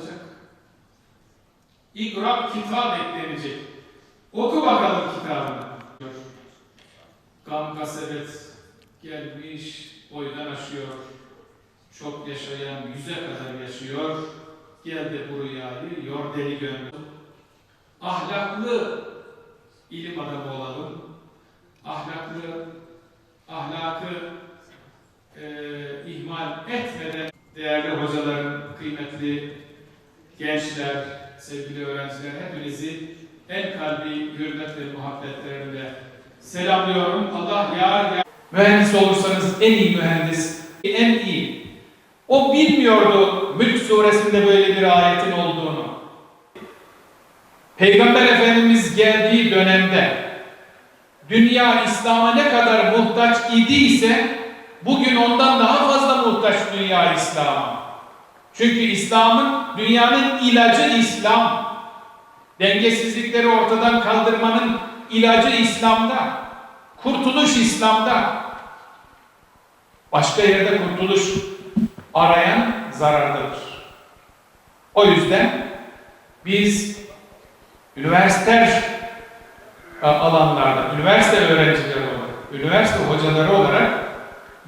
dağıtılacak. İkra kitap eklenecek. Oku bakalım kitabını. Gam kasebet gelmiş, boydan aşıyor. Çok yaşayan yüze kadar yaşıyor. Geldi bu rüyayı, yor deli gönlüm. Ahlaklı ilim adamı olalım. Ahlaklı, ahlakı e, ihmal etmeden değerli hocalarım, kıymetli gençler, sevgili öğrenciler hepinizi en kalbi hürmet ve muhabbetlerimle selamlıyorum. Allah yar yar. Mühendis olursanız en iyi mühendis, en iyi. O bilmiyordu Mülk suresinde böyle bir ayetin olduğunu. Peygamber Efendimiz geldiği dönemde dünya İslam'a ne kadar muhtaç idiyse bugün ondan daha fazla muhtaç dünya İslam'a. Çünkü İslam'ın, dünyanın ilacı İslam. Dengesizlikleri ortadan kaldırmanın ilacı İslam'da. Kurtuluş İslam'da. Başka yerde kurtuluş arayan zarardadır. O yüzden biz üniversite alanlarda, üniversite öğrencileri olarak, üniversite hocaları olarak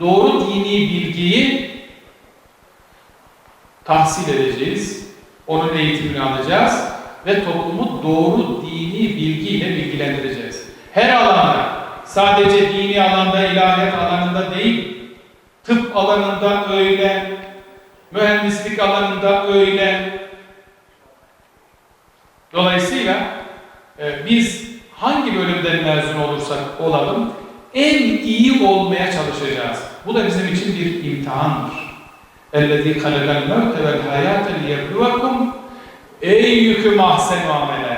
doğru dini bilgiyi tahsil edeceğiz. Onun eğitimini alacağız ve toplumu doğru dini bilgiyle bilgilendireceğiz. Her alanda, sadece dini alanda, ilahiyat alanında değil, tıp alanında öyle, mühendislik alanında öyle. Dolayısıyla e, biz hangi bölümden mezun olursak olalım, en iyi olmaya çalışacağız. Bu da bizim için bir imtihandır. اَلَّذ۪ي خَلَقَ الْمَوْتَ وَالْحَيَاةَ لِيَبْلُوَكُمْ اَيُّكُمْ اَحْسَنُ عَمَلًا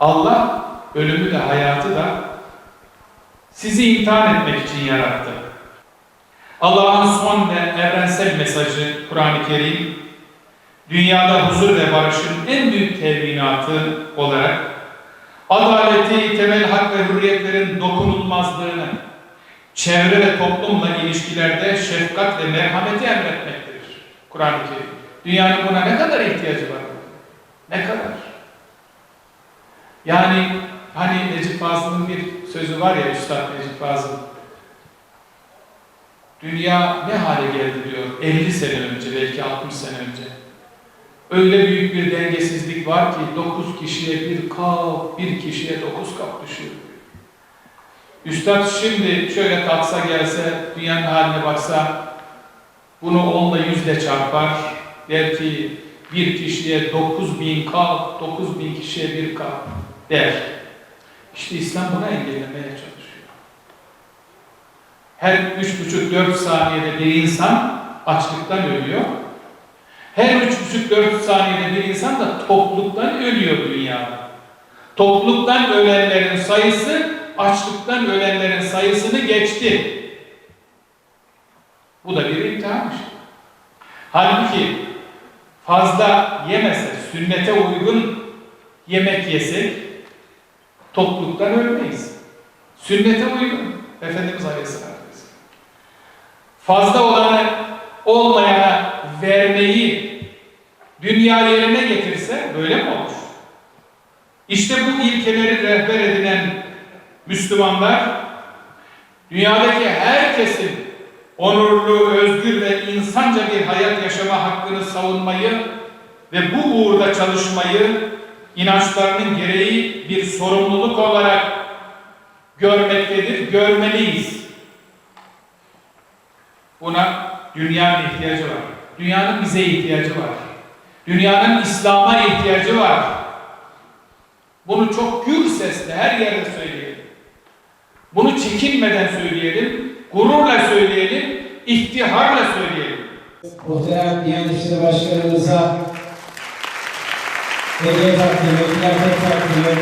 Allah ölümü de hayatı da sizi imtihan etmek için yarattı. Allah'ın son ve evrensel mesajı Kur'an-ı Kerim dünyada huzur ve barışın en büyük teminatı olarak adaleti, temel hak ve hürriyetlerin dokunulmazlığını, çevre ve toplumla ilişkilerde şefkat ve merhameti emretmektedir. Kur'an-ı Kerim. Dünyanın buna ne kadar ihtiyacı var? Ne kadar? Yani hani Necip Fazıl'ın bir sözü var ya Üstad Necip Fazıl. Dünya ne hale geldi diyor 50 sene önce belki 60 sene önce. Öyle büyük bir dengesizlik var ki 9 kişiye bir kap, bir kişiye 9 kap düşüyor. Üstad şimdi şöyle kalksa gelse, dünyanın haline baksa, bunu onla yüzle çarpar. Der ki bir kişiye 9 bin kap, 9 bin kişiye bir kap der. İşte İslam buna engellemeye çalışıyor. Her 3,5-4 saniyede bir insan açlıktan ölüyor. Her 3,5-4 saniyede bir insan da topluluktan ölüyor dünyada. Topluluktan ölenlerin sayısı açlıktan ölenlerin sayısını geçti. Bu da bir imtihanmış. Halbuki fazla yemese, sünnete uygun yemek yesek topluluktan ölmeyiz. Sünnete uygun. Efendimiz Aleyhisselatü Vesselam. Fazla olanı olmayana vermeyi dünya yerine getirse böyle mi olur? İşte bu ilkeleri rehber edinen Müslümanlar dünyadaki herkesin onurlu, özgür ve insanca bir hayat yaşama hakkını savunmayı ve bu uğurda çalışmayı inançlarının gereği bir sorumluluk olarak görmektedir, görmeliyiz. Buna dünyanın ihtiyacı var. Dünyanın bize ihtiyacı var. Dünyanın İslam'a ihtiyacı var. Bunu çok gür sesle her yerde söyleyelim. Bunu çekinmeden söyleyelim, gururla söyleyelim, ihtiharla söyleyelim. Muhterem Diyanet İşleri Başkanımıza hediye takdimi, kıyafet takdimi,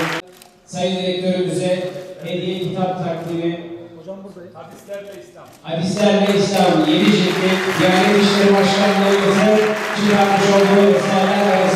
Sayın Rektörümüze hediye kitap takdimi, Hadislerle İslam. Hadislerle İslam Yeni Şirket Diyanet İşleri Başkanlığımızın çıkarmış olduğu eser